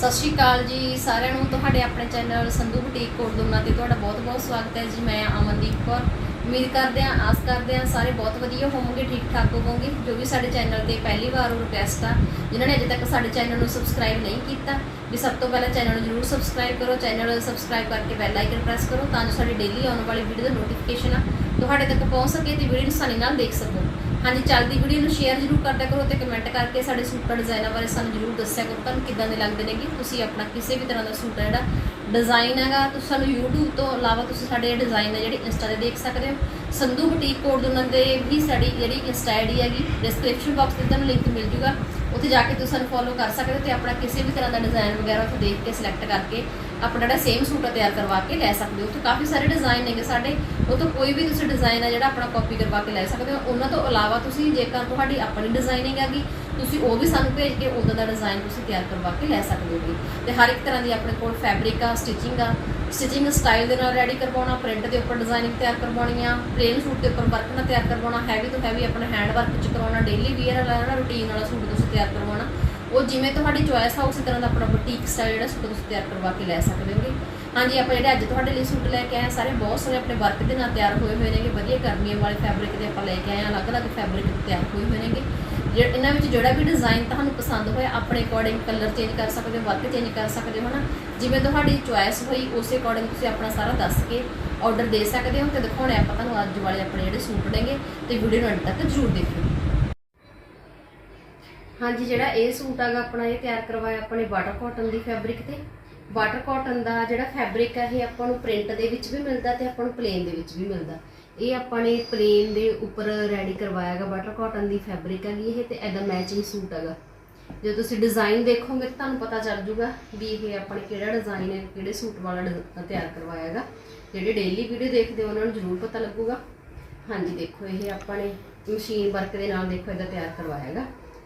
ਸਤਿ ਸ਼੍ਰੀ ਅਕਾਲ ਜੀ ਸਾਰਿਆਂ ਨੂੰ। ਤੁਹਾਡੇ ਆਪਣੇ ਚੈਨਲ ਸੰਧੂ ਬੁਟੀਕ ਕੋਟਦੁਨਾ ਤੇ ਤੁਹਾਡਾ ਬਹੁਤ-ਬਹੁਤ ਸਵਾਗਤ ਹੈ ਜੀ। ਮੈਂ ਅਮਨਦੀਪ ਕੌਰ। ਉਮੀਦ ਕਰਦੇ ਹਾਂ, ਆਸ ਕਰਦੇ ਹਾਂ ਸਾਰੇ ਬਹੁਤ ਵਧੀਆ ਹੋਵੋਗੇ, ਠੀਕ ਠਾਕ ਹੋਵੋਗੇ, ਜੋ ਵੀ ਸਾਡੇ ਚੈਨਲ ਤੇ ਪਹਿਲੀ ਵਾਰ ਰਿਕੁਐਸਟ ਆ, ਜਿਨ੍ਹਾਂ ਨੇ ਅਜੇ ਤੱਕ ਸਾਡੇ ਚੈਨਲ ਨੂੰ ਸਬਸਕ੍ਰਾਈਬ ਨਹੀਂ ਕੀਤਾ, ਵੀ ਸਭ ਤੋਂ ਪਹਿਲਾਂ ਚੈਨਲ ਨੂੰ ਜਰੂਰ ਸਬਸਕ੍ਰਾਈਬ ਕਰੋ, ਚੈਨਲ ਸਬਸਕ੍ਰਾਈਬ ਕਰਕੇ ਬੈਲ ਆਈਕਨ ਪ੍ਰੈਸ ਕਰੋ, ਤਾਂ ਜੋ ਸਾਡੀ ਡੇਲੀ ਆਉਣ ਵਾਲੀ ਵੀਡੀਓ ਦਾ ਨੋਟੀਫਿਕੇਸ਼ਨ ਆ, ਤੁਹਾਡੇ ਤੱਕ ਪਹੁੰਚ ਸਕੇ ਤੇ ਵੀਡੀਓ ਨੂੰ ਆਸਾਨੀ ਨਾਲ ਦੇਖ ਸਕੋ। ਹਾਂਜੀ, ਚੱਲਦੀ ਵੀਡੀਓ ਨੂੰ ਸ਼ੇਅਰ ਜਰੂਰ ਕਰਦਿਆ ਕਰੋ ਤੇ ਕਮੈਂਟ ਕਰਕੇ ਸਾਡੇ ਸੂਟਾਂ ਡਿਜ਼ਾਈਨਾਂ ਬਾਰੇ ਸਾਨੂੰ ਜਰੂਰ ਦੱਸਿਆ ਕਰੋ, ਤੁਹਾਨੂੰ ਕਿੱਦਾਂ ਦੇ ਲੱਗਦੇ ਨੇ ਕਿ ਤੁਸੀਂ ਆਪਣਾ ਕਿਸੇ ਵੀ ਤਰ੍ਹਾਂ ਦਾ ਸੂਟ ਹੈ ਜਿਹੜਾ ਡਿਜ਼ਾਈਨ ਹੈਗਾ, ਤੁਸੀਂ ਸਾਨੂੰ YouTube ਤੋਂ ਇਲਾਵਾ ਤੁਸੀਂ ਸਾਡੇ ਡਿਜ਼ਾਈਨ ਹੈ ਜਿਹੜੇ ਇੰਸਟਾ ਤੇ ਦੇਖ ਸਕਦੇ ਹੋ। ਸੰਧੂ ਬੁਟੀਕ ਕੋਡ ਉਹਨਾਂ ਦੇ ਵੀ ਸਾਡੀ ਜਿਹੜੀ ਇੰਸਟਾ ਆਈਡੀ ਹੈਗੀ ਡਿਸਕ੍ਰਿਪਸ਼ਨ ਬਾਕਸ ਤੇ ਤੁਹਾਨੂੰ ਲਿੰਕ ਮਿਲ ਜੂਗਾ। ਉੱਥੇ ਜਾ ਕੇ ਤੁਸੀਂ ਸਾਨੂੰ ਫੋਲੋ ਕਰ ਸਕਦੇ ਹੋ ਤੇ ਆਪਣਾ ਕਿਸੇ ਵੀ ਤਰ੍ਹਾਂ ਦਾ ਡਿਜ਼ਾਈਨ ਵਗੈਰਾ ਉੱਥੇ ਦੇਖ ਕੇ ਸਿਲੈਕਟ ਕਰਕੇ ਆਪਣਾ ਜਿਹੜਾ ਸੇਮ ਸੂਟ ਆ ਤਿਆਰ ਕਰਵਾ ਕੇ ਲੈ ਸਕਦੇ ਹੋ। ਉੱਥੇ ਕਾਫੀ ਸਾਰੇ ਡਿਜ਼ਾਈਨ ਨੇਗੇ ਸਾਡੇ। ਉਹ ਤੋਂ ਕੋਈ ਵੀ ਤੁਸੀਂ ਡਿਜ਼ਾਈਨ ਆ ਜਿਹੜਾ ਆਪਣਾ ਕਾਪੀ ਕਰਵਾ ਕੇ ਲੈ ਸਕਦੇ ਹੋ। ਉਹਨਾਂ ਤੋਂ ਇਲਾਵਾ ਤੁਸੀਂ ਜੇਕਰ ਤੁਹਾਡੀ ਆਪਣੀ ਡਿਜ਼ਾਈਨਿੰਗ ਹੈਗੀ, ਤੁਸੀਂ ਉਹ ਵੀ ਸਾਨੂੰ ਭੇਜ ਕੇ ਉਦੋਂ ਦਾ ਡਿਜ਼ਾਈਨ ਤੁਸੀਂ ਤਿਆਰ ਕਰਵਾ ਕੇ ਲੈ ਸਕਦੇ ਹੋਗੇ ਤੇ ਹਰ ਇੱਕ ਤਰ੍ਹਾਂ ਦੀ ਆਪਣੇ ਕੋਲ ਫੈਬਰਿਕ ਆ ਸਟਿਚਿੰਗ ਆ। ਸਟਿਚਿੰਗ ਸਟਾਈਲ ਦੇ ਨਾਲ ਰੈਡੀ ਕਰਵਾਉਣਾ ਪ੍ਰਿੰਟ ਦੇ ਉੱਪਰ ਡਿਜ਼ਾਈਨਿੰਗ ਤਿਆਰ ਕਰਵਾਉਣੀ ਆ। ਪਲੇਨ ਸੂਟ ਦੇ ਉੱਪਰ ਵਰਕ ਨਾਲ ਤਿਆਰ ਕਰਵਾਉਣਾ। ਹੈਵੀ ਤੋਂ ਹੈਵੀ ਆਪਣਾ ਹੈਂਡ ਵਰਕ ਚ ਕਰਵਾਉਣਾ। ਡੇਲੀ ਵੀਅਰ ਵਾਲਾ ਰੂਟੀਨ ਵਾਲਾ ਸੂਟ ਤੁਸੀਂ ਤਿਆਰ ਕਰਵਾਉਣਾ। ਉਹ ਜਿਵੇਂ ਤੁਹਾਡੀ ਚੋਇਸ ਆ, ਉਸੇ ਤਰ੍ਹਾਂ ਦਾ ਆਪਣਾ ਬੁਟੀਕ ਸਟਾਈਲ ਜਿਹੜਾ ਸੂਟ ਤੁਸੀਂ ਤਿਆਰ ਕਰਵਾ ਕੇ ਲੈ ਸਕਦੇ ਹੋਗੇ। ਹਾਂਜੀ, ਆਪਾਂ ਜਿਹੜੇ ਅੱਜ ਤੁਹਾਡੇ ਲਈ ਸੂਟ ਲੈ ਕੇ ਆਏ ਸਾਰੇ ਬਹੁਤ ਸਾਰੇ ਆਪਣੇ ਵਰਕ ਦੇ ਨਾਲ ਤਿਆਰ ਹੋਏ ਹੋਏ ਨੇਗੇ। ਵਧੀਆ ਗਰਮੀਆਂ ਵਾਲੇ ਫੈਬਰਿਕ ਦੇ ਆਪਾਂ ਲੈ ਕੇ ਆਏ ਹਾਂ ਅਲੱਗ-ਅਲੱਗ ਫੈਬਰਿਕ ਤਿਆਰ ਹੋਏ ਹੋਏ ਨੇਗੇ। ਜਿਹੜੇ ਇਹਨਾਂ ਵਿੱਚ ਜਿਹੜਾ ਵੀ ਡਿਜ਼ਾਈਨ ਤੁਹਾਨੂੰ ਪਸੰਦ ਹੋਇਆ ਆਪਣੇ ਅਕੋਰਡਿੰਗ ਕਲਰ ਚੇਂਜ ਕਰ ਸਕਦੇ ਹੋ ਵਰਕ ਚੇਂਜ ਕਰ ਸਕਦੇ ਹੋ ਨਾ ਜਿਵੇਂ ਤੁਹਾਡੀ ਚੋਇਸ ਹੋਈ, ਉਸੇ ਅਕੋਰਡਿੰਗ ਤੁਸੀਂ ਆਪਣਾ ਸਾਰਾ ਦੱਸ ਕੇ ਆਰਡਰ ਦੇ ਸਕਦੇ ਹੋ ਤੇ ਦਿਖਾਉਣੇ ਆਪਾਂ ਤੁਹਾਨੂੰ ਅੱਜ ਵਾਲੇ ਆਪਣੇ ਜਿਹੜੇ ਸੂਟ ਨੇਗੇ ਤੇ ਵੀਡੀਓ ਨੂੰ ਅੰਤ ਤੱਕ ਜ਼ਰੂਰ ਦੇਖਿਓ। ਹਾਂਜੀ, ਜਿਹੜਾ ਇਹ ਸੂਟ ਹੈਗਾ, ਆਪਣਾ ਇਹ ਤਿਆਰ ਕਰਵਾਇਆ ਆਪਣੇ ਵਾਟਰ ਕਾਟਨ ਦੀ ਫੈਬਰਿਕ ਤੇ। ਵਾਟਰ ਕਾਟਨ ਦਾ ਜਿਹੜਾ ਫੈਬਰਿਕ ਹੈ, ਇਹ ਆਪਾਂ ਨੂੰ ਪ੍ਰਿੰਟ ਦੇ ਵਿੱਚ ਵੀ ਮਿਲਦਾ ਤੇ ਆਪਾਂ ਨੂੰ ਪਲੇਨ ਦੇ ਵਿੱਚ ਵੀ ਮਿਲਦਾ। ਇਹ ਆਪਾਂ ਨੇ ਪਲੇਨ ਦੇ ਉੱਪਰ ਰੈਡੀ ਕਰਵਾਇਆ ਹੈਗਾ ਵਾਟਰ ਕਾਟਨ ਦੀ ਫੈਬਰਿਕ ਹੈਗੀ ਇਹ ਤੇ ਐਦਾ ਮੈਚਿੰਗ ਸੂਟ ਹੈਗਾ। ਜੇ ਤੁਸੀਂ ਡਿਜ਼ਾਈਨ ਦੇਖੋਗੇ ਤਾਂ ਤੁਹਾਨੂੰ ਪਤਾ ਚੱਲ ਜੂਗਾ ਵੀ ਇਹ ਆਪਣੇ ਕਿਹੜਾ ਡਿਜ਼ਾਈਨ ਹੈ, ਕਿਹੜੇ ਸੂਟ ਵਾਲਾ ਡਿਜ਼- ਤਿਆਰ ਕਰਵਾਇਆ ਹੈਗਾ। ਜਿਹੜੇ ਡੇਲੀ ਵੀਡੀਓ ਦੇਖਦੇ ਹੋ, ਉਹਨਾਂ ਨੂੰ ਜ਼ਰੂਰ ਪਤਾ ਲੱਗੂਗਾ। ਹਾਂਜੀ, ਦੇਖੋ, ਇਹ ਆਪਾਂ ਨੇ ਮਸ਼ੀਨ ਵਰਕ ਦੇ ਨਾਲ ਦੇਖੋ, ਇਹਦਾ ਤਿਆਰ ਕਰਵਾਇਆ ਹੈਗਾ।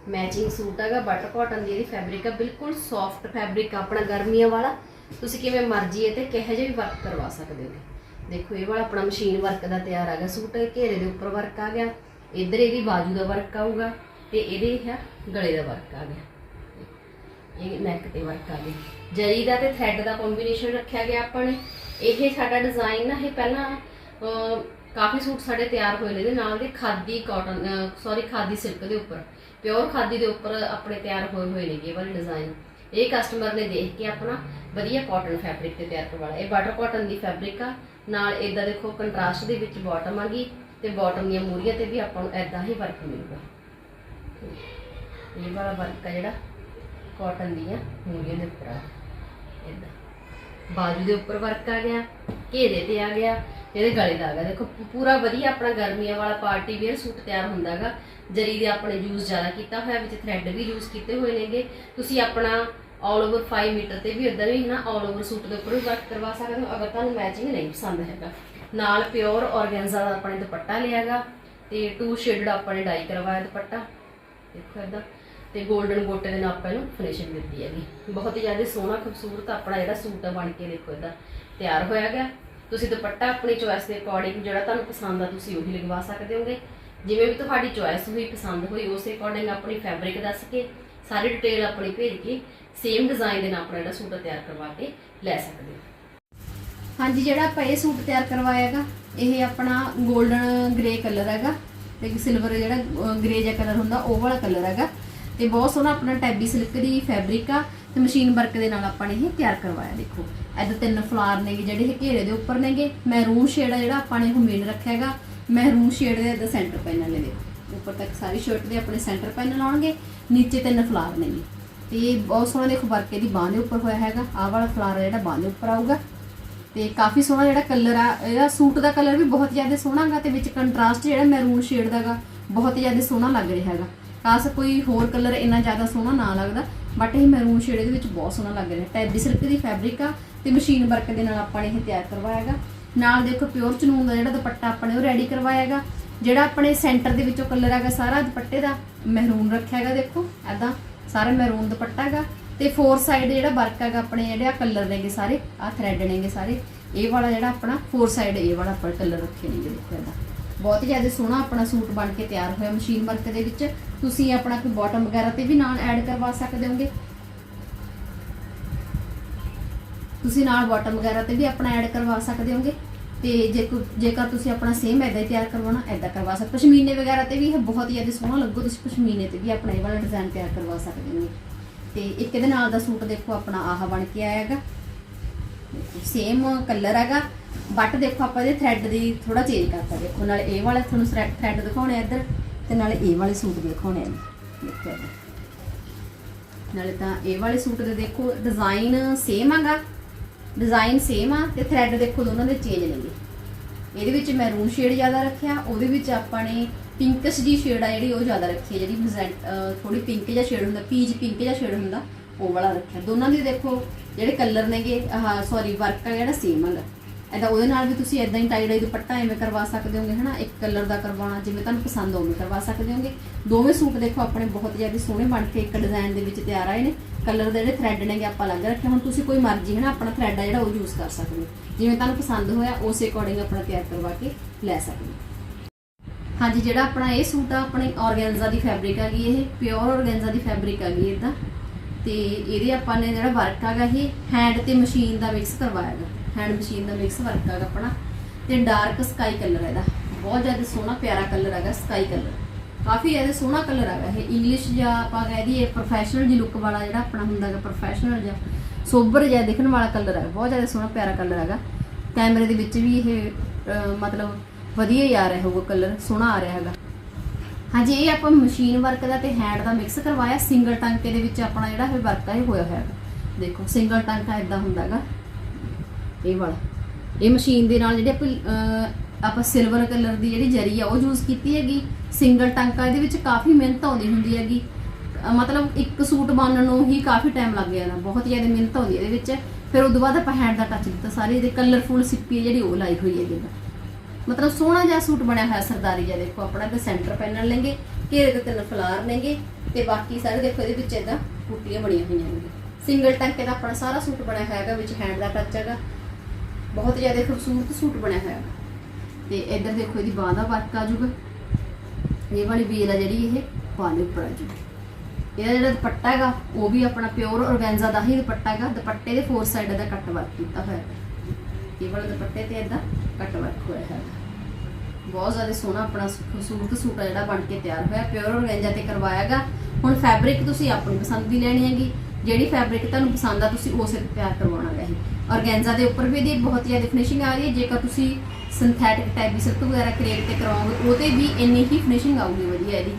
ਮੈਚਿੰਗ ਸੂਟ ਹੈਗਾ ਬਟਰ ਕਾਟਨ ਦੀ ਇਹਦੀ ਫੈਬਰਿਕ ਆ, ਬਿਲਕੁਲ ਸੌਫਟ ਫੈਬਰਿਕ ਆ, ਆਪਣਾ ਗਰਮੀਆਂ ਵਾਲਾ। ਤੁਸੀਂ ਕਿਵੇਂ ਮਰਜ਼ੀ ਇਹ ਤੇ ਕਿਹੋ ਜਿਹਾ ਵੀ ਵਰਕ ਕਰਵਾ ਸਕਦੇ ਹੋ। ਦੇਖੋ, ਇਹ ਵਾਲਾ ਆਪਣਾ ਮਸ਼ੀਨ ਵਰਕ ਦਾ ਤਿਆਰ ਹੈਗਾ ਸੂਟ ਘੇਰੇ ਦੇ ਉੱਪਰ ਵਰਕ ਆ ਗਿਆ, ਇੱਧਰ ਇਹਦੀ ਬਾਜੂ ਦਾ ਵਰਕ ਆਊਗਾ ਤੇ ਇਹਦੇ ਹੈ ਗਲੇ ਦਾ ਵਰਕ ਆ ਗਿਆ। ਇਹ ਨੈਕ ਤੇ ਵਰਕ ਆ ਗਿਆ। ਜਰੀ ਦਾ ਤੇ ਥ੍ਰੈਡ ਦਾ ਕੰਬੀਨੇਸ਼ਨ ਰੱਖਿਆ ਗਿਆ ਆਪਾਂ ਨੇ। ਇਹ ਸਾਡਾ ਡਿਜ਼ਾਈਨ ਨਾ, ਇਹ ਪਹਿਲਾਂ ਕਾਫੀ ਸੂਟ ਸਾਡੇ ਤਿਆਰ ਹੋਏ ਨੇ ਇਹਦੇ ਨਾਲ ਦੇ khadi cotton sorry khadi silk ਦੇ ਉੱਪਰ। ਪਿਓਰ ਖਾਦੀ ਦੇ ਉੱਪਰ ਆਪਣੇ ਤਿਆਰ ਹੋਏ ਹੋਏ ਨੇ ਇਹ ਵਾਲੇ ਡਿਜ਼ਾਈਨ ਇਹ ਕਸਟਮਰ ਨੇ ਦੇਖ ਕੇ ਆਪਣਾ ਵਧੀਆ ਕਾਟਨ ਫੈਬਰਿਕ ਤੇ ਤਿਆਰ ਕਰਵਾਇਆ। ਇਹ ਬਟਰ ਕਾਟਨ ਦੀ ਫੈਬਰਿਕ ਆ। ਨਾਲ ਇਦਾਂ ਦੇਖੋ ਕੰਟਰਾਸਟ ਦੇ ਵਿੱਚ ਬਾਟਮ ਆ ਗਈ ਤੇ ਬਾਟਮ ਦੀਆਂ ਮੂਰੀਆਂ ਤੇ ਵੀ ਆਪਾਂ ਨੂੰ ਇਦਾਂ ਹੀ ਵਰਕ ਮਿਲੂਗਾ। ਇਹ ਵਾਲਾ ਵਰਕ ਆ ਜਿਹੜਾ ਕਾਟਨ ਦੀਆਂ ਮੂਰੀਆਂ ਦੇ ਉੱਪਰ ਆ। ਇਦਾਂ ਬਾਜੂ ਦੇ ਉੱਪਰ ਵਰਕ ਆ ਗਿਆ, ਘੇਰੇ ਤੇ ਆ ਗਿਆ, ਇਹਦੇ ਗਲੇ ਦਾ ਆ ਗਿਆ। ਦੇਖੋ ਪੂਰਾ ਵਧੀਆ ਆਪਣਾ ਗਰਮੀਆਂ ਵਾਲਾ ਪਾਰਟੀ ਵੇਅਰ ਸੂਟ ਤਿਆਰ ਹੁੰਦਾਗਾ ਜਰੀ ਦੇ ਆਪਣੇ ਯੂਜ਼ ਜ਼ਿਆਦਾ ਕੀਤਾ ਹੋਇਆ, ਵਿੱਚ ਥ੍ਰੈਡ ਵੀ ਯੂਜ਼ ਕੀਤੇ ਹੋਏ ਨੇਗੇ। ਤੁਸੀਂ ਆਪਣਾ ਆਲ ਓਵਰ 5 ਮੀਟਰ ਤੇ ਵੀ ਇਦਾਂ ਵੀ ਨਾ ਆਲ ਓਵਰ ਸੂਟ ਦੇ ਉੱਪਰ ਵਰਕ ਕਰਵਾ ਸਕਦੇ ਹੋ, ਅਗਰ ਤੁਹਾਨੂੰ ਮੈਚਿੰਗ ਨਹੀਂ ਪਸੰਦ ਹੈਗਾ। ਨਾਲ ਪਿਓਰ ਔਰਗੈਂਜ਼ਾ ਦਾ ਆਪਣੇ ਦੁਪੱਟਾ ਲਿਆਗਾ ਤੇ ਟੂ ਸ਼ੇਡਡ ਆਪਾਂ ਨੇ ਡਾਈ ਕਰਵਾਇਆ ਦੁਪੱਟਾ। ਦੇਖੋ ਇਦਾਂ ਤੇ 골ਡਨ ਗੋਟੇ ਦੇ ਨਾਲ ਆਪਾਂ ਇਹਨੂੰ ਫਿਨਿਸ਼ਿੰਗ ਦਿੱਤੀ ਹੈਗੀ। ਬਹੁਤ ਹੀ ਜ਼ਿਆਦਾ ਸੋਹਣਾ, ਖੂਬਸੂਰਤ ਆਪਣਾ ਜਿਹੜਾ ਸੂਟ ਆ ਬਣ ਕੇ ਦੇਖੋ ਇਦਾਂ ਤਿਆਰ ਹੋਇਆ ਗਿਆ। ਤੁਸੀਂ ਦੁਪੱਟਾ ਆਪਣੀ ਚੋਇਸ ਦੇ ਅਕੋਰਡਿੰਗ ਜਿਹੜਾ ਤੁਹਾਨੂੰ ਪਸੰਦ ਆ, ਤੁਸੀਂ ਉਹੀ ਲਗਵਾ ਸਕਦੇ ਹੋਗੇ। ਜਿਵੇਂ ਵੀ ਤੁਹਾਡੀ ਚੋਇਸ ਹੋਈ, ਪਸੰਦ ਹੋਈ, ਉਸੇ ਅਕੋਰਡਿੰਗ ਆਪਣੀ ਫੈਬਰਿਕ ਦੱਸ ਕੇ ਸਾਰੀ ਡਿਟੇਲ ਆਪਣੀ ਭੇਜ ਕੇ ਸੇਮ ਡਿਜ਼ਾਈਨ ਦੇ ਨਾਲ ਆਪਣਾ ਜਿਹੜਾ ਸੂਟ ਤਿਆਰ ਕਰਵਾ ਕੇ ਲੈ ਸਕਦੇ ਹੋ। ਹਾਂਜੀ, ਜਿਹੜਾ ਆਪਾਂ ਇਹ ਸੂਟ ਤਿਆਰ ਕਰਵਾਇਆ ਹੈਗਾ, ਇਹ ਆਪਣਾ 골ਡਨ ਗ੍ਰੇ ਕਲਰ ਹੈਗਾ ਤੇ ਸਿਲਵਰ ਜਿਹੜਾ ਗ੍ਰੇ ਜਿਹਾ ਕਲਰ ਹੁੰਦਾ, ਉਹ ਵਾਲਾ ਕਲਰ ਹੈਗਾ। ਤੇ ਬਹੁਤ ਸੋਹਣਾ ਆਪਣਾ ਟੈਬੀ ਸਿਲਕ ਦੀ ਫੈਬਰਿਕ ਆ ਤੇ ਮਸ਼ੀਨ ਵਰਕ ਦੇ ਨਾਲ ਆਪਾਂ ਨੇ ਇਹ ਤਿਆਰ ਕਰਵਾਇਆ, ਦੇਖੋ। ਇਹਦੇ ਤਿੰਨ ਫਲਾਰ ਨੇਗੇ ਜਿਹੜੇ ਇਹ ਘੇਰੇ ਦੇ ਉੱਪਰ ਨੇਗੇ। ਮੈਰੂਨ ਸ਼ੇਡ ਆ ਜਿਹੜਾ ਆਪਾਂ ਨੇ ਉਹ ਮੇਨ ਰੱਖਿਆ ਹੈਗਾ। ਮੈਰੂਨ ਸ਼ੇਡ ਦੇ ਇਹਦਾ ਸੈਂਟਰ ਪੈਨਲ ਨੇ ਦੇਖੋ। ਉੱਪਰ ਤੱਕ ਸਾਰੀ ਸ਼ਰਟ ਦੇ ਆਪਣੇ ਸੈਂਟਰ ਪੈਨਲ ਆਉਣਗੇ। ਨੀਚੇ ਤਿੰਨ ਫਲਾਰ ਨੇਗੇ ਤੇ ਇਹ ਬਹੁਤ ਸੋਹਣਾ ਦੇਖੋ ਵਰਕ ਇਹਦੀ ਬਾਹ ਦੇ ਉੱਪਰ ਹੋਇਆ ਹੈਗਾ। ਆਹ ਵਾਲਾ ਫਲਾਰ ਜਿਹੜਾ ਬਾਹ ਦੇ ਉੱਪਰ ਆਊਗਾ। ਤੇ ਕਾਫੀ ਸੋਹਣਾ ਜਿਹੜਾ ਕਲਰ ਆ, ਇਹਦਾ ਸੂਟ ਦਾ ਕਲਰ ਵੀ ਬਹੁਤ ਜ਼ਿਆਦਾ ਸੋਹਣਾ ਗਾ ਤੇ ਵਿੱਚ ਕੰਟਰਾਸਟ ਜਿਹੜਾ ਮੈਰੂਨ ਸ਼ੇਡ ਦਾਗਾ ਬਹੁਤ ਜ਼ਿਆਦਾ ਸੋਹਣਾ ਲੱਗ ਰਿਹਾ ਹੈਗਾ। ਖਾਸ ਕੋਈ ਹੋਰ ਕਲਰ ਇੰਨਾ ਜ਼ਿਆਦਾ ਸੋਹਣਾ ਨਾ ਲੱਗਦਾ ਬਟ ਇਹ ਮੈਰੂਨ ਸ਼ੇਡ ਦੇ ਵਿੱਚ ਬਹੁਤ ਸੋਹਣਾ ਲੱਗ ਰਿਹਾ। ਟੈਬੀ ਸਿਲਕ ਦੀ ਫੈਬਰਿਕ ਆ ਤੇ ਮਸ਼ੀਨ ਵਰਕ ਦੇ ਨਾਲ ਆਪਾਂ ਨੇ ਇਹ ਤਿਆਰ ਕਰਵਾਇਆ ਹੈਗਾ। ਨਾਲ ਦੇਖੋ ਪਿਓਰ ਚਨੂਨ ਦਾ ਜਿਹੜਾ ਦੁਪੱਟਾ ਆਪਾਂ ਨੇ ਉਹ ਰੈਡੀ ਕਰਵਾਇਆ ਹੈਗਾ। ਜਿਹੜਾ ਆਪਣੇ ਸੈਂਟਰ ਦੇ ਵਿੱਚੋਂ ਕਲਰ ਹੈਗਾ ਸਾਰਾ ਦੁਪੱਟੇ ਦਾ ਮਹਿਰੂਨ ਰੱਖਿਆ ਹੈਗਾ ਦੇਖੋ ਐਦਾਂ ਸਾਰਾ ਮਹਿਰੂਨ ਦੁਪੱਟਾ ਹੈਗਾ। ਤੇ ਫੋਰ ਸਾਈਡ ਜਿਹੜਾ ਵਰਕ ਹੈਗਾ ਆਪਣੇ ਜਿਹੜੇ ਆ ਕਲਰ ਨੇਗੇ ਸਾਰੇ ਆ ਥ੍ਰੈਡ ਨੇਗੇ ਸਾਰੇ, ਇਹ ਵਾਲਾ ਜਿਹੜਾ ਆਪਣਾ ਫੋਰ ਸਾਈਡ ਇਹ ਵਾਲਾ ਆਪਾਂ ਕਲਰ ਰੱਖੇ ਨੇਗੇ ਦੇਖੋ ਐਦਾਂ ਬਹੁਤ ਹੀ ਜ਼ਿਆਦਾ ਸੋਹਣਾ ਆਪਣਾ ਸੂਟ ਬਣ ਕੇ ਤਿਆਰ ਹੋਇਆ ਮਸ਼ੀਨ ਵਰਕ ਦੇ ਵਿੱਚ। ਤੁਸੀਂ ਆਪਣਾ ਕੋਈ ਬਾਟਮ ਵਗੈਰਾ ਤੇ ਵੀ ਨਾਲ ਐਡ ਕਰਵਾ ਸਕਦੇ ਹੋਗੇ? ਤੁਸੀਂ ਨਾਲ ਬਾਟਮ ਵਗੈਰਾ ਤੇ ਵੀ ਆਪਣਾ ਐਡ ਕਰਵਾ ਸਕਦੇ ਹੋਗੇ? ਤੇ ਜੇ ਜੇਕਰ ਤੁਸੀਂ ਆਪਣਾ ਸੇਮ ਐਦਾਂ ਹੀ ਤਿਆਰ ਕਰਵਾਉਣਾ ਐਦਾਂ ਕਰਵਾ ਸਕਦੇ ਪਸ਼ਮੀਨੇ ਵਗੈਰਾ ਤੇ ਵੀ ਇਹ ਬਹੁਤ ਜ਼ਿਆਦਾ ਸੋਹਣਾ ਲੱਗੂ, ਤੁਸੀਂ ਪਸ਼ਮੀਨੇ ਤੇ ਵੀ ਆਪਣਾ ਇਹ ਵਾਲਾ ਡਿਜ਼ਾਈਨ ਤਿਆਰ ਕਰਵਾ ਸਕਦੇ ਹੋ ਤੇ ਇੱਕ ਇਹਦੇ ਨਾਲ ਦਾ ਸੂਟ ਦੇਖੋ, ਆਪਣਾ ਆਹ ਬਣ ਕੇ ਆਇਆ ਹੈਗਾ। ਸੇਮ ਕਲਰ ਹੈਗਾ। ਬਟ ਦੇਖੋ ਆਪਾਂ ਇਹਦੇ ਥ੍ਰੈਡ ਦੀ ਥੋੜਾ ਚੇਂਜ ਕਰਤਾ ਦੇਖੋ ਨਾਲ ਇਹ ਵਾਲਾ ਤੁਹਾਨੂੰ ਥ੍ਰੈਡ ਦਿਖਾਉਣੇ ਆ ਇੱਧਰ ਤੇ ਨਾਲੇ ਇਹ ਵਾਲੇ ਸੂਟ ਦਿਖਾਉਣੇ ਆ। ਦੇਖੋ ਨਾਲੇ ਤਾਂ ਇਹ ਵਾਲੇ ਸੂਟ ਦੇ ਦੇਖੋ ਡਿਜ਼ਾਈਨ ਸੇਮ ਹੈਗਾ ਡਿਜ਼ਾਈਨ ਸੇਮ ਆ ਤੇ ਥ੍ਰੈਡ ਦੇਖੋ ਦੋਨਾਂ ਦੇ ਚੇਂਜ ਨੇਗੇ। ਇਹਦੇ ਵਿੱਚ ਮੈਰੂਨ ਸ਼ੇਡ ਜ਼ਿਆਦਾ ਰੱਖਿਆ, ਉਹਦੇ ਵਿੱਚ ਆਪਾਂ ਨੇ ਪਿੰਕਸ ਦੀ ਸ਼ੇਡ ਆ ਜਿਹੜੀ ਉਹ ਜ਼ਿਆਦਾ ਰੱਖੀ ਹੈ ਜਿਹੜੀ ਮੈਜੈਂਟ ਥੋੜੀ ਪਿੰਕ ਜਿਹਾ ਸ਼ੇਡ ਹੁੰਦਾ ਪੀਚ ਪਿੰਕ ਜਿਹਾ ਸ਼ੇਡ ਹੁੰਦਾ, ਉਹ ਵਾਲਾ ਰੱਖਿਆ। ਦੋਨਾਂ ਦੇ ਦੇਖੋ ਜਿਹੜੇ ਕਲਰ ਨੇਗੇ, ਆਹ ਸੌਰੀ ਵਰਕ ਆ ਜਿਹੜਾ ਸੇਮ ਹੈਗਾ ਐਦਾਂ ਉਹਦੇ ਨਾਲ ਵੀ ਤੁਸੀਂ ਐਦਾਂ ਹੀ ਟਾਈ ਡਾਈ ਦੁਪੱਟਾ ਐਵੇਂ ਕਰਵਾ ਸਕਦੇ ਹੋਗੇ, ਹਨਾ? ਇੱਕ ਕਲਰ ਦਾ ਕਰਵਾਉਣਾ, ਜਿਵੇਂ ਤੁਹਾਨੂੰ ਪਸੰਦ ਹੋਵੇ, ਕਰਵਾ ਸਕਦੇ ਹੋਗੇ। ਦੋਵੇਂ ਸੂਟ ਦੇਖੋ, ਆਪਣੇ ਬਹੁਤ ਜ਼ਿਆਦਾ ਸੋਹਣੇ ਬਣ ਕੇ ਇੱਕ ਡਿਜ਼ਾਈਨ ਦੇ ਵਿੱਚ ਤਿਆਰ ਆਏ ਨੇ। ਕਲਰ ਦੇ ਜਿਹੜੇ ਥ੍ਰੈਡ ਨੇਗੇ, ਆਪਾਂ ਅਲੱਗ ਰੱਖੇ। ਹੁਣ ਤੁਸੀਂ ਕੋਈ ਮਰਜ਼ੀ, ਹਨਾ, ਆਪਣਾ ਥ੍ਰੈਡ ਆ ਜਿਹੜਾ ਉਹ ਯੂਜ਼ ਕਰ ਸਕਦੇ ਹੋ। ਜਿਵੇਂ ਤੁਹਾਨੂੰ ਪਸੰਦ ਹੋਇਆ, ਉਸੇ ਅਕੋਰਡਿੰਗ ਆਪਣਾ ਤਿਆਰ ਕਰਵਾ ਕੇ ਲੈ ਸਕਦੇ ਹੋ। ਹਾਂਜੀ, ਜਿਹੜਾ ਆਪਣਾ ਇਹ ਸੂਟ ਆ, ਆਪਣੇ ਔਰਗੈਂਜ਼ਾ ਦੀ ਫੈਬਰਿਕ ਹੈਗੀ ਇਹ ਪਿਓਰ ਔਰਗੈਂਜ਼ਾ ਦੀ ਫੈਬਰਿਕ ਹੈਗੀ ਇਦਾਂ ਤੇ ਇਹਦੇ ਆਪਾਂ ਨੇ ਜਿਹੜਾ ਵਰਕ ਹੈਗਾ ਇਹ ਹੈਂਡ ਤੇ ਮਸ਼ੀਨ ਦਾ ਮਿਕਸ ਕਰਵਾਇਆ ਹੈਗਾ ਹੈਂਡ ਮਸ਼ੀਨ ਦਾ ਮਿਕਸ ਵਰਕ ਹੈਗਾ ਆਪਣਾ, ਤੇ ਡਾਰਕ ਸਕਾਈ ਕਲਰ ਹੈ ਇਹਦਾ। ਬਹੁਤ ਜ਼ਿਆਦਾ ਸੋਹਣਾ ਪਿਆਰਾ ਕਲਰ ਹੈਗਾ ਸਕਾਈ ਕਲਰ ਕਾਫੀ ਇਹਦੇ ਸੋਹਣਾ ਕਲਰ ਹੈਗਾ ਇਹ ਇੰਗਲਿਸ਼ ਜਾਂ ਆਪਾਂ ਕਹਿ ਦਈਏ ਪ੍ਰੋਫੈਸ਼ਨਲ ਜੀ ਲੁੱਕ ਵਾਲਾ ਜਿਹੜਾ ਆਪਣਾ ਹੁੰਦਾ ਹੈਗਾ ਪ੍ਰੋਫੈਸ਼ਨਲ ਜਾਂ ਸੋਬਰ ਜਿਹਾ ਦਿਖਣ ਵਾਲਾ ਕਲਰ ਹੈ ਬਹੁਤ ਜ਼ਿਆਦਾ ਸੋਹਣਾ ਪਿਆਰਾ ਕਲਰ ਹੈਗਾ। ਕੈਮਰੇ ਦੇ ਵਿੱਚ ਵੀ ਇਹ ਮਤਲਬ ਵਧੀਆ ਹੀ ਆ ਰਿਹਾ ਹੋਊਗਾ ਕਲਰ ਸੋਹਣਾ ਆ ਰਿਹਾ ਹੈਗਾ। ਹਾਂਜੀ, ਇਹ ਆਪਾਂ ਮਸ਼ੀਨ ਵਰਕ ਦਾ ਤੇ ਹੈਂਡ ਦਾ ਮਿਕਸ ਕਰਵਾਇਆ ਸਿੰਗਲ ਟਾਂਕੇ ਦੇ ਵਿੱਚ ਆਪਣਾ ਜਿਹੜਾ ਇਹ ਵਰਕ ਹੈ ਇਹ ਹੋਇਆ ਹੋਇਆ। ਹੈਗਾ ਦੇਖੋ ਸਿੰਗਲ ਟਾਂਕਾ ਇਦਾਂ ਹੁੰਦਾ ਹੈਗਾ। ਇਹ ਵਾਲਾ। ਇਹ ਮਸ਼ੀਨ ਦੇ ਨਾਲ ਜਿਹੜੇ ਆਪਾਂ ਆਪਾਂ ਸਿਲਵਰ ਕਲਰ ਦੀ ਜਿਹੜੀ ਜਰੀ ਆ, ਉਹ ਯੂਜ਼ ਕੀਤੀ ਹੈਗੀ। ਸਿੰਗਲ ਟਾਂਕਾ, ਇਹਦੇ ਵਿੱਚ ਕਾਫੀ ਮਿਹਨਤ ਆਉਂਦੀ ਹੁੰਦੀ ਹੈਗੀ। ਮਤਲਬ ਇੱਕ ਸੂਟ ਬਣਨ ਨੂੰ ਹੀ ਕਾਫੀ ਟਾਈਮ ਲੱਗ ਜਾਂਦਾ, ਬਹੁਤ ਜ਼ਿਆਦਾ ਮਿਹਨਤ ਆਉਂਦੀ ਇਹਦੇ ਵਿੱਚ। ਫਿਰ ਉਸ ਤੋਂ ਬਾਅਦ ਆਪਾਂ ਹੈਂਡ ਦਾ ਟੱਚ ਦਿੱਤਾ, ਸਾਰੇ ਇਹਦੇ ਕਲਰਫੁਲ ਸਿੱਪੀ ਜਿਹੜੀ ਉਹ ਲਾਈ ਹੋਈ ਹੈਗੀ ਇਹਦਾ। ਮਤਲਬ ਸੋਹਣਾ ਜਿਹਾ ਸੂਟ ਬਣਿਆ ਹੋਇਆ ਸਰਦਾਰੀ ਜਿਹਾ, ਦੇਖੋ, ਆਪਣਾ ਤੇ ਸੈਂਟਰ ਪੈਨਲ ਲੈਂਗੇ ਘੇਰੇ ਤੇ ਤਿੰਨ ਫਲਾਰ ਨੇਗੇ ਤੇ ਬਾਕੀ ਸਾਰੇ ਦੇਖੋ ਇਹਦੇ ਵਿੱਚ ਇਦਾਂ ਬੂਟੀਆਂ ਬਣੀਆਂ ਹੋਈਆਂ ਨੇ ਸਿੰਗਲ ਟਾਂਕੇ ਦਾ ਆਪਣਾ ਸਾਰਾ ਸੂਟ ਬਣਿਆ ਹੋਇਆ ਹੈਗਾ, ਵਿੱਚ ਹੈਂਡ ਦਾ ਟੱਚ ਹੈਗਾ। ਬਹੁਤ ਜ਼ਿਆਦਾ ਖੂਬਸੂਰਤ ਸੂਟ ਬਣਿਆ ਹੋਇਆ। ਤੇ ਇੱਧਰ ਦੇਖੋ ਇਹਦੀ ਬਾਹ ਦਾ ਵਰਕ ਆ ਜਾਊਗਾ। ਇਹ ਵਾਲੀ ਬੇਲ ਆ ਜਿਹੜੀ ਇਹ, ਬਾਹ ਉੱਪਰ ਆ ਜਾਊਗੀ। ਇਹਦਾ ਜਿਹੜਾ ਦੁਪੱਟਾ ਹੈਗਾ, ਉਹ ਵੀ ਆਪਣਾ ਪਿਓਰ ਔਰਗੈਂਜ਼ਾ ਦਾ ਹੀ ਦੁਪੱਟਾ ਹੈਗਾ। ਦੁਪੱਟੇ ਦੇ ਫੋਰ ਸਾਈਡ ਦਾ ਕੱਟ ਵਰਕ ਕੀਤਾ ਹੋਇਆ। ਇਹ ਵਾਲਾ ਦੁਪੱਟੇ ਤੇ ਇਦਾਂ ਕੱਟ ਵਰਕ ਹੋਇਆ ਹੈ ਬਹੁਤ ਜ਼ਿਆਦਾ ਸੋਹਣਾ ਆਪਣਾ ਖੂਬਸੂਰਤ ਸੂਟ ਜਿਹੜਾ ਬਣ ਕੇ ਤਿਆਰ ਹੋਇਆ। ਪਿਓਰ ਔਰਗੈਂਜਾ ਤੇ ਕਰਵਾਇਆਗਾ ਹੁਣ ਫੈਬਰਿਕ ਤੁਸੀਂ ਆਪਣੀ ਪਸੰਦ ਦੀ ਲੈਣੀ ਹੈਗੀ। ਜਿਹੜੀ ਫੈਬਰਿਕ ਤੁਹਾਨੂੰ ਪਸੰਦ ਆ, ਤੁਸੀਂ ਉਸੇ ਤੇ ਤਿਆਰ ਕਰਵਾਉਣਾ ਹੈ ਇਹ। ਔਰਗੈਂਜਾ ਦੇ ਉੱਪਰ ਵੀ ਇਹਦੀ ਬਹੁਤ ਜ਼ਿਆਦਾ ਫਿਨਿਸ਼ਿੰਗ ਆ ਰਹੀ ਹੈ। ਜੇਕਰ ਤੁਸੀਂ ਸਿੰਥੈਟਿਕ ਟਾਈਪ ਦੀ ਸਿਲਕ ਵਗੈਰਾ ਕ੍ਰੇਪ ਤੇ ਕਰਵਾਓਗੇ ਉਹਤੇ ਵੀ ਇੰਨੀ ਹੀ ਫਿਨਿਸ਼ਿੰਗ ਆਊਗੀ ਵਧੀਆ ਇਹਦੀ।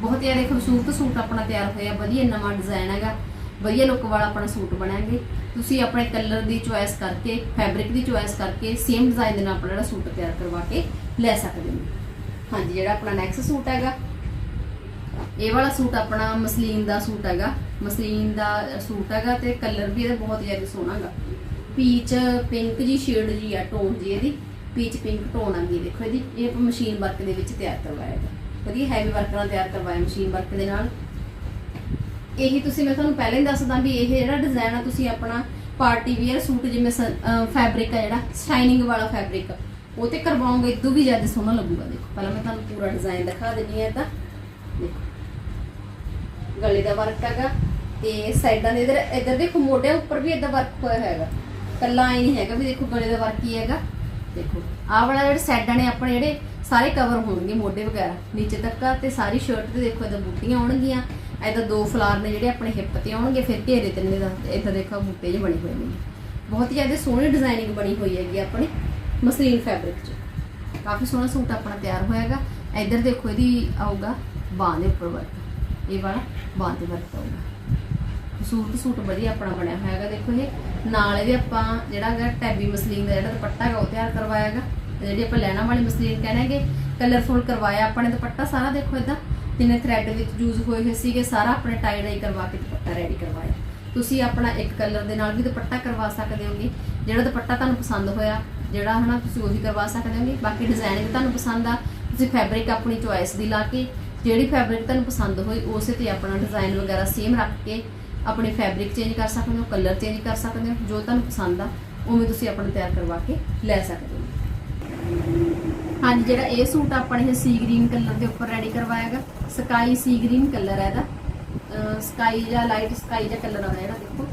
ਬਹੁਤ ਜ਼ਿਆਦਾ ਖੂਬਸੂਰਤ ਸੂਟ ਆਪਣਾ ਤਿਆਰ ਹੋਇਆ, ਵਧੀਆ ਨਵਾਂ ਡਿਜ਼ਾਈਨ ਹੈਗਾ। ਵਧੀਆ ਲੁੱਕ ਵਾਲਾ ਆਪਣਾ ਸੂਟ ਬਣਾਂਗੇ। ਤੁਸੀਂ ਆਪਣੇ ਕਲਰ ਦੀ ਚੁਆਇਸ ਕਰਕੇ ਫੈਬਰਿਕ ਦੀ ਚੁਆਇਸ ਕਰਕੇ ਸੇਮ ਡਿਜ਼ਾਈਨ ਦੇ ਨਾਲ ਆਪਣਾ ਜਿਹੜਾ ਸੂਟ ਤਿਆਰ ਕਰਵਾ ਕੇ ਲੈ ਸਕਦੇ ਹੋ। ਹਾਂਜੀ, ਜਿਹੜਾ ਆਪਣਾ ਨੈਕਸਟ ਸੂਟ ਹੈਗਾ, ਇਹ ਵਾਲਾ ਸੂਟ ਆਪਣਾ ਮਸਲੀਨ ਦਾ ਸੂਟ ਹੈਗਾ। ਮਸਲੀਨ ਦਾ ਸੂਟ ਹੈਗਾ ਤੇ ਕਲਰ ਵੀ ਇਹਦਾ ਬਹੁਤ ਜ਼ਿਆਦਾ ਸੋਹਣਾ ਹੈਗਾ। ਪੀਚ ਪਿੰਕ ਜੀ ਸ਼ੇਡ ਜੀ ਆ ਟੋਨ ਜੀ ਇਹਦੀ। ਪੀਚ ਪਿੰਕ ਟੋਨ ਆ ਗਈ ਦੇਖੋ ਇਹਦੀ। ਇਹ ਮਸ਼ੀਨ ਵਰਕ ਦੇ ਵਿੱਚ ਤਿਆਰ ਕਰਵਾਇਆ ਹੈਗਾ। ਵਧੀਆ ਹੈਵੀ ਵਰਕ ਨਾਲ ਤਿਆਰ ਕਰਵਾਇਆ ਮਸ਼ੀਨ ਵਰਕ ਦੇ ਨਾਲ। ਇਹੀ ਤੁਸੀਂ ਮੈਂ ਤੁਹਾਨੂੰ ਪਹਿਲਾਂ ਹੀ ਦੱਸਦਾ ਵੀ ਇਹ ਜਿਹੜਾ ਡਿਜ਼ਾਈਨ ਆ, ਤੁਸੀਂ ਆਪਣਾ ਪਾਰਟੀ ਵੇਅਰ ਸੂਟ ਜਿਵੇਂ ਫੈਬਰਿਕ ਆ ਜਿਹੜਾ ਸ਼ਾਈਨਿੰਗ ਵਾਲਾ ਫੈਬਰਿਕ ਉਹ ਤੇ ਕਰਵਾਉਂਗੇ ਇਦੋਂ ਵੀ ਜ਼ਿਆਦਾ ਸੋਹਣਾ ਲੱਗੂਗਾ। ਦੇਖੋ, ਪਹਿਲਾਂ ਮੈਂ ਤੁਹਾਨੂੰ ਪੂਰਾ ਡਿਜ਼ਾਈਨ ਦਿਖਾ ਦਿੰਨੀ ਆ ਤਾਂ ਦੇਖੋ। ਗਲੇ ਦਾ ਵਰਕ ਹੈਗਾ। ਤੇ ਸਾਈਡਾਂ ਦੇ ਇਧਰ ਇਧਰ ਦੇਖੋ ਮੋਢਿਆਂ ਉੱਪਰ ਵੀ ਇਦਾਂ ਵਰਕ ਹੋਇਆ ਹੈਗਾ ਕੱਲਾ ਐ ਨਹੀਂ ਹੈਗਾ ਵੀ ਦੇਖੋ ਗਲੇ ਦਾ ਵਰਕ ਹੀ ਹੈਗਾ। ਦੇਖੋ, ਆਹ ਵਾਲਾ ਜਿਹੜੇ ਸਾਈਡਾਂ ਨੇ ਆਪਣੇ ਜਿਹੜੇ ਸਾਰੇ ਕਵਰ ਹੋਣਗੇ ਮੋਢੇ ਵਗੈਰਾ। ਨੀਚੇ ਤੱਕ ਤੇ ਸਾਰੀ ਸ਼ਰਟ ਤੇ ਦੇਖੋ ਇਦਾਂ ਬੂਟੀਆਂ ਆਉਣਗੀਆਂ। ਇਦਾਂ ਦੋ ਫਲਾਰ ਨੇ ਜਿਹੜੇ ਆਪਣੇ ਹਿੱਪ ਤੇ ਆਉਣਗੇ, ਫਿਰ ਘੇਰੇ ਤੇ ਨੇ ਇਦਾਂ ਦੇਖੋ ਬੂਟੇ ਜਿਹੇ ਬਣੇ ਹੋਏ ਨੇ। ਬਹੁਤ ਹੀ ਜ਼ਿਆਦਾ ਸੋਹਣੀ ਡਿਜ਼ਾਈਨਿੰਗ ਬਣੀ ਹੋਈ ਹੈਗੀ ਆਪਣੀ ਮਸਲੀਨ ਫੈਬਰਿਕ 'ਚ। ਕਾਫੀ ਸੋਹਣਾ ਸੂਟ ਆਪਣਾ ਤਿਆਰ ਹੋਇਆਗਾ ਇੱਧਰ ਦੇਖੋ ਇਹਦੀ ਆਊਗਾ ਬਾਂਹ ਦੇ ਉੱਪਰ ਵਰਕ ਇਹ ਵਾਲਾ ਬਾਂਹ ਤੇ ਵਰਕ ਆਊਗਾ। ਸੂਟ ਸੂਟ ਵਧੀਆ ਆਪਣਾ ਬਣਿਆ ਹੋਇਆ ਹੈਗਾ ਦੇਖੋ ਇਹ, ਨਾਲ ਇਹਦੇ ਆਪਾਂ ਜਿਹੜਾ ਹੈਗਾ ਟੈਬੀ ਮਸਲੀਨ ਦਾ ਜਿਹੜਾ ਦੁਪੱਟਾ ਹੈਗਾ ਉਹ ਤਿਆਰ ਕਰਵਾਇਆ ਹੈਗਾ ਜਿਹੜੀ ਆਪਾਂ ਲੈਣਾ ਵਾਲੀ ਮਸਲੀਨ ਕਹਿੰਦੇ ਕਲਰਫੁਲ ਕਰਵਾਇਆ ਆਪਾਂ ਨੇ ਦੁਪੱਟਾ ਸਾਰਾ, ਦੇਖੋ ਇਦਾਂ ਤਿੰਨੇ ਥ੍ਰੈਡ ਵਿੱਚ ਯੂਜ਼ ਹੋਏ ਹੋਏ ਸੀਗੇ, ਸਾਰਾ ਆਪਣੇ ਟਾਈ ਡਾਈ ਕਰਵਾ ਕੇ ਦੁਪੱਟਾ ਰੈਡੀ ਕਰਵਾਇਆ। ਤੁਸੀਂ ਆਪਣਾ ਇੱਕ ਕਲਰ ਦੇ ਨਾਲ ਵੀ ਦੁਪੱਟਾ ਕਰਵਾ ਸਕਦੇ ਹੋਗੇ। ਜਿਹੜਾ ਦੁਪੱਟਾ ਤੁਹਾਨੂੰ ਪਸੰਦ ਹੋਇਆ, ਜਿਹੜਾ ਹਨਾ ਤੁਸੀਂ ਉਹੀ ਕਰਵਾ ਸਕਦੇ ਹੋਗੇ। ਬਾਕੀ ਡਿਜ਼ਾਈਨਿੰਗ ਤੁਹਾਨੂੰ ਪਸੰਦ ਆ, ਤੁਸੀਂ ਫੈਬਰਿਕ ਆਪਣੀ ਚੁਆਇਸ ਦੀ ਲਾ ਕੇ, ਜਿਹੜੀ ਫੈਬਰਿਕ ਤੁਹਾਨੂੰ ਪਸੰਦ ਹੋਈ, ਉਸੇ ਤੇ ਆਪਣਾ ਡਿਜ਼ਾਈਨ ਵਗੈਰਾ ਸੇਮ ਰੱਖ ਕੇ ਆਪਣੀ ਫੈਬਰਿਕ ਚੇਂਜ ਕਰ ਸਕਦੇ ਹੋ ਕਲਰ ਚੇਂਜ ਕਰ ਸਕਦੇ ਹੋ, ਜੋ ਤੁਹਾਨੂੰ ਪਸੰਦ ਆ, ਉਵੇਂ ਤੁਸੀਂ ਆਪਣਾ ਤਿਆਰ ਕਰਵਾ ਕੇ ਲੈ ਸਕਦੇ ਹੋ। ਹਾਂਜੀ, ਜਿਹੜਾ ਇਹ ਸੂਟ ਆਪਾਂ ਇਹ ਸੀ ਗ੍ਰੀਨ ਕਲਰ ਦੇ ਉੱਪਰ ਰੈਡੀ ਕਰਵਾਇਆਗਾ ਸਕਾਈ ਸੀ ਗ੍ਰੀਨ ਕਲਰ ਹੈ ਇਹਦਾ। ਸਕਾਈ ਜਾਂ ਲਾਈਟ ਸਕਾਈ ਜਾਂ ਕਲਰ ਆ ਇਹਦਾ ਦੇਖੋ।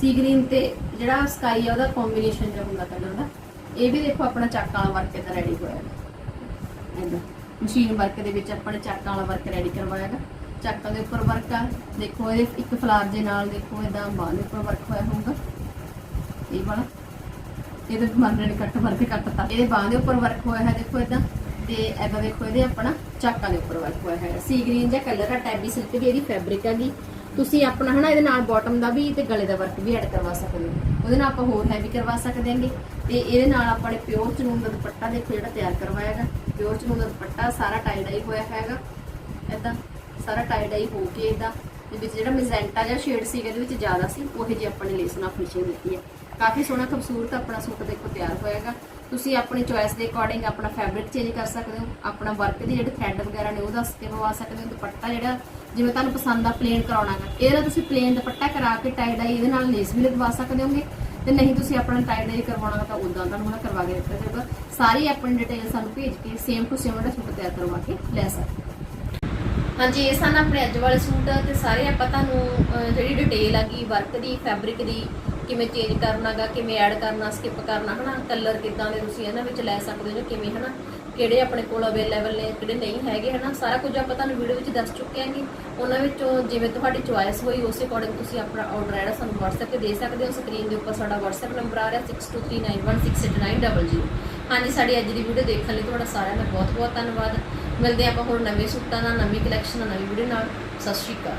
ਸੀ ਗ੍ਰੀਨ ਤੇ ਜਿਹੜਾ ਸਕਾਈ ਆ ਉਹਦਾ ਕੰਬੀਨੇਸ਼ਨ ਜਿਹਾ ਹੁੰਦਾ ਕਲਰ ਦਾ। ਇਹ ਵੀ ਦੇਖੋ ਆਪਣਾ ਚੱਕ ਵਾਲਾ ਵਰਕ ਇਹਦਾ ਰੈਡੀ ਹੋਇਆ ਹੈ ਮਸ਼ੀਨ ਵਰਕ ਦੇ ਵਿੱਚ ਆਪਾਂ ਨੇ ਚੱਕ ਵਾਲਾ ਵਰਕ ਰੈਡੀ ਕਰਵਾਇਆ ਹੈਗਾ। ਚੱਕਾਂ ਦੇ ਉੱਪਰ ਵਰਕ ਆ। ਦੇਖੋ ਇਹਦੇ ਇੱਕ ਫਲਾਰ ਦੇ ਨਾਲ ਦੇਖੋ ਇਦਾਂ ਬਾਹ ਦੇ ਉੱਪਰ ਵਰਕ ਹੋਇਆ ਹੋਊਗਾ। ਇਹ ਵਾਲਾ। ਇਹਦੇ ਮਰਨੇ ਕੱਟ ਵਰਕ ਕੱਟਤਾ। ਇਹਦੇ ਬਾਹ ਦੇ ਉੱਪਰ ਵਰਕ ਹੋਇਆ ਹੈ ਦੇਖੋ ਇਦਾਂ ਤੇ ਇਦਾਂ ਦੇਖੋ ਇਹਦੇ ਆਪਣਾ ਚਾਕਾਂ ਦੇ ਉੱਪਰ ਵਰਕ ਹੋਇਆ ਹੈ। ਸੀ ਗ੍ਰੀਨ ਜਿਹਾ ਕਲਰ ਆ ਟੈਬੀ ਸਿਲਕ ਦੀ ਇਹਦੀ ਫੈਬਰਿਕ ਹੈਗੀ। ਤੁਸੀਂ ਆਪਣਾ ਹਨਾ ਇਹਦੇ ਨਾਲ ਬਾਟਮ ਦਾ ਵੀ ਤੇ ਗਲੇ ਦਾ ਵਰਕ ਵੀ ਐਡ ਕਰਵਾ ਸਕਦੇ ਹੋ। ਉਹਦੇ ਨਾਲ ਆਪਾਂ ਹੋਰ ਹੈਵੀ ਕਰਵਾ ਸਕਦੇ ਹਾਂਗੇ। ਤੇ ਇਹਦੇ ਨਾਲ ਆਪਾਂ ਨੇ ਪਿਓਰ ਚਨੂਨ ਦਾ ਦੁਪੱਟਾ ਦੇਖੋ ਜਿਹੜਾ ਤਿਆਰ ਕਰਵਾਇਆ ਹੈਗਾ। ਪਿਓਰ ਚਨੂਨ ਦਾ ਦੁਪੱਟਾ ਸਾਰਾ ਟਾਈ ਡਾਈ ਹੋਇਆ ਹੈਗਾ। ਇਦਾਂ ਸਾਰਾ ਟਾਈ ਡਾਈ ਹੋ ਕੇ ਇਹਦਾ ਦੇ ਵਿੱਚ ਜਿਹੜਾ ਮੈਜੈਂਟਾ ਜਿਹਾ ਸ਼ੇਡ ਸੀਗਾ ਇਹਦੇ ਵਿੱਚ ਜ਼ਿਆਦਾ ਸੀ, ਉਹ ਜਿਹੀ ਆਪਾਂ ਨੇ ਲੇਸ ਨਾਲ ਫਿਨਿਸ਼ਿੰਗ ਦਿੱਤੀ ਹੈ। ਕਾਫੀ ਸੋਹਣਾ ਖੂਬਸੂਰਤ ਆਪਣਾ ਸੂਟ ਦੇਖੋ ਤਿਆਰ ਹੋਇਆਗਾ। ਤੁਸੀਂ ਆਪਣੀ ਚੋਇਸ ਦੇ ਅਕੋਰਡਿੰਗ ਆਪਣਾ ਫੈਬਰਿਕ ਚੇਂਜ ਕਰ ਸਕਦੇ ਹੋ, ਆਪਣਾ ਵਰਕ ਦੇ ਜਿਹੜੇ ਥ੍ਰੈਡ ਵਗੈਰਾ ਨੇ ਉਹ ਦੱਸ ਕੇ ਪਵਾ ਸਕਦੇ ਹੋ। ਦੁਪੱਟਾ ਜਿਹੜਾ, ਜਿਵੇਂ ਤੁਹਾਨੂੰ ਪਸੰਦ ਆ ਪਲੇਨ ਕਰਾਉਣਾਗਾ, ਇਹਦੇ ਨਾਲ ਤੁਸੀਂ ਪਲੇਨ ਦੁਪੱਟਾ ਕਰਾ ਕੇ ਟਾਈ ਡਾਈ ਇਹਦੇ ਨਾਲ ਲੇਸ ਵੀ ਲਗਵਾ ਸਕਦੇ ਹੋਗੇ। ਤੇ ਨਹੀਂ ਤੁਸੀਂ ਆਪਣਾ ਟਾਈ ਡਾਈ ਕਰਵਾਉਣਾ ਤਾਂ ਉਦਾਂ ਤੁਹਾਨੂੰ ਹੁਣ ਕਰਵਾ ਕੇ ਦਿੱਤਾ ਜਾਊਗਾ। ਸਾਰੀ ਆਪਣੀ ਡਿਟੇਲ ਸਾਨੂੰ ਭੇਜ ਕੇ ਸੇਮ ਟੂ ਸੇਮ ਦਾ ਸੂਟ ਤਿਆਰ ਕਰਵਾ ਕੇ ਲੈ ਸਕਦੇ ਹੋ। ਹਾਂਜੀ, ਇਹ ਸਨ ਆਪਣੇ ਅੱਜ ਵਾਲੇ ਸੂਟ ਤੇ ਸਾਰੇ ਆਪਾਂ ਤੁਹਾਨੂੰ ਜਿਹੜੀ ਡਿਟੇਲ ਆ ਆਗੀ ਵਰਕ ਦੀ ਫੈਬਰਿਕ ਦੀ, ਕਿਵੇਂ ਚੇਂਜ ਕਰਨਾਗਾ ਕਿਵੇਂ ਐਡ ਕਰਨਾ ਸਕਿਪ ਕਰਨਾ, ਹਨਾ? ਕਲਰ ਕਿਦਾਂ ਦੇ ਤੁਸੀਂ ਇਹਨਾਂ ਵਿੱਚ ਲੈ ਸਕਦੇ ਹੋ ਜਾਂ ਕਿਵੇਂ, ਹਨਾ? ਕਿਹੜੇ ਆਪਣੇ ਕੋਲ ਅਵੇਲੇਬਲ ਨੇ, ਕਿਹੜੇ ਨਹੀਂ ਹੈਗੇ, ਹਨਾ? ਸਾਰਾ ਕੁਝ ਆਪਾਂ ਤੁਹਾਨੂੰ ਵੀਡੀਓ ਵਿੱਚ ਦੱਸ ਚੁੱਕੇ ਆਂਗੇ ਉਹਨਾਂ ਵਿੱਚੋਂ ਜਿਵੇਂ ਤੁਹਾਡੀ ਚੁਆਇਸ ਹੋਈ, ਉਸੇ ਅਕੋਰਡਿੰਗ ਤੁਸੀਂ ਆਪਣਾ ਆਰਡਰ ਜਿਹੜਾ ਸਾਨੂੰ WhatsApp ਤੇ ਦੇ ਸਕਦੇ ਹੋ। ਸਕਰੀਨ ਦੇ ਉੱਪਰ ਸਾਡਾ WhatsApp ਨੰਬਰ ਆ ਰਿਹਾ 6239168900 ਹਾਂਜੀ, ਸਾਡੀ ਅੱਜ ਦੀ ਵੀਡੀਓ ਦੇਖਣ ਲਈ ਤੁਹਾਡਾ ਸਾਰਿਆਂ ਦਾ ਬਹੁਤ ਬਹੁਤ ਧੰਨਵਾਦ। ਮਿਲਦੇ ਹਾਂ ਆਪਾਂ ਹੋਰ ਨਵੇਂ ਸੂਟਾਂ ਨਾਲ, ਨਵੀਂ ਕਲੈਕਸ਼ਨ ਨਾਲ, ਨਵੀਂ ਵੀਡੀਓ ਨਾਲ। ਸਤਿ ਸ਼੍ਰੀ ਅਕਾਲ।